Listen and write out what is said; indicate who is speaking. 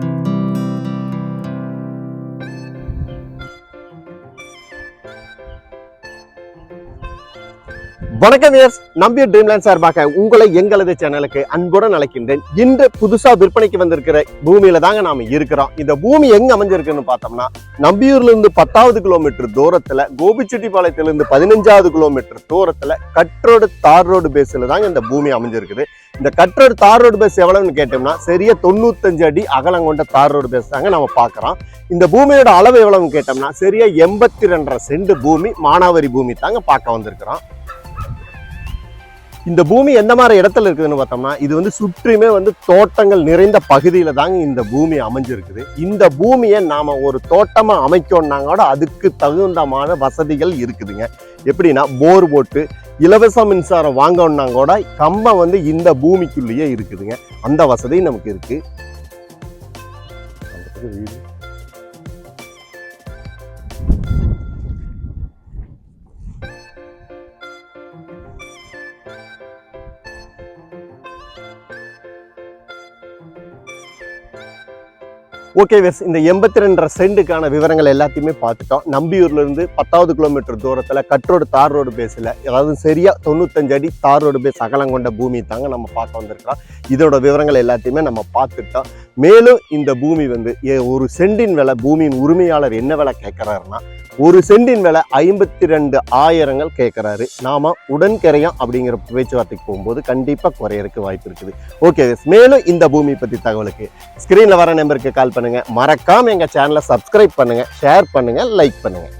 Speaker 1: Thank you. வணக்கம் வியர்ஸ் நம்பிய ட்ரீம்லேண்ட் சார்பாக உங்களை எங்களது சேனலுக்கு அன்புடன் அழைக்கின்றேன். இன்று புதுசா விற்பனைக்கு வந்திருக்கிற பூமியில தாங்க நாம இருக்கிறோம். இந்த பூமி எங்க அமைஞ்சிருக்குன்னு பார்த்தோம்னா நம்பியூர்ல இருந்து பத்தாவது கிலோமீட்டர் தூரத்துல கோபிச்செட்டிப்பாளையத்திலிருந்து பதினஞ்சாவது கிலோமீட்டர் தூரத்துல கட்ரோடு தார் ரோடு பேஸ்ல தாங்க இந்த பூமி அமைஞ்சிருக்குது. இந்த கட்ரோடு தார் ரோடு பேஸ் எவ்வளவுன்னு கேட்டோம்னா சரியா தொண்ணூத்தஞ்சு அடி அகலம் கொண்ட தார் ரோடு பேஸ் தாங்க நம்ம பார்க்கறோம். இந்த பூமியோட அளவு எவ்வளவுன்னு கேட்டோம்னா சரியா எண்பத்தி ரெண்டரை சென்ட் பூமி மானாவரி பூமி தாங்க பார்க்க வந்திருக்கிறோம் இந்த பூமி எந்த மாதிரி இடத்துல இருக்குதுன்னு பார்த்தோம்னா இது வந்து சுற்றியுமே வந்து தோட்டங்கள் நிறைந்த பகுதியில தாங்க இந்த பூமி அமைஞ்சிருக்குது. இந்த பூமியை நாம ஒரு தோட்டமாக அமைக்கணும்னா கூட அதுக்கு தகுந்தமான வசதிகள் இருக்குதுங்க. எப்படின்னா போர் போட்டு இலவச மின்சாரம் வாங்கணும்னா கூட கம்பம் வந்து இந்த பூமிக்குள்ளேயே இருக்குதுங்க. அந்த வசதி நமக்கு இருக்குது ஓகே வெஸ் இந்த எண்பத்தி ரெண்டரை சென்ட்டுக்கான விவரங்கள் எல்லாத்தையுமே பார்த்துட்டோம். நம்பியூர்லேருந்து பத்தாவது கிலோமீட்டர் தூரத்தில் கட்ரோடு தார் ரோடு பேஸில் அதாவது சரியா தொண்ணூத்தஞ்சு அடி தார் ரோடு பேஸ் அகலம் கொண்ட பூமி தாங்க நம்ம பார்க்க வந்திருக்கிறோம். இதோட விவரங்கள் எல்லாத்தையுமே நம்ம பார்த்துட்டோம். மேலும் இந்த பூமி வந்து ஏ- ஒரு சென்டின் விலை பூமியின் உரிமையாளர் என்ன விலை கேட்குறாருன்னா ஒரு சென்டின் விலை ஐம்பத்தி ரெண்டு ஆயிரங்கள் கேட்குறாரு நாம உடன்கரையம் அப்படிங்கிற பேச்சுவார்த்தைக்கு போகும்போது கண்டிப்பாக குறையறதுக்கு வாய்ப்பு இருக்குது. ஓகே மேலும் இந்த பூமி பற்றி தகவலுக்கு ஸ்க்ரீனில் வர நம்பருக்கு கால் பண்ணுங்கள் மறக்காமல் எங்கள் சேனலை சப்ஸ்கிரைப் பண்ணுங்கள் ஷேர் பண்ணுங்கள் லைக் பண்ணுங்கள்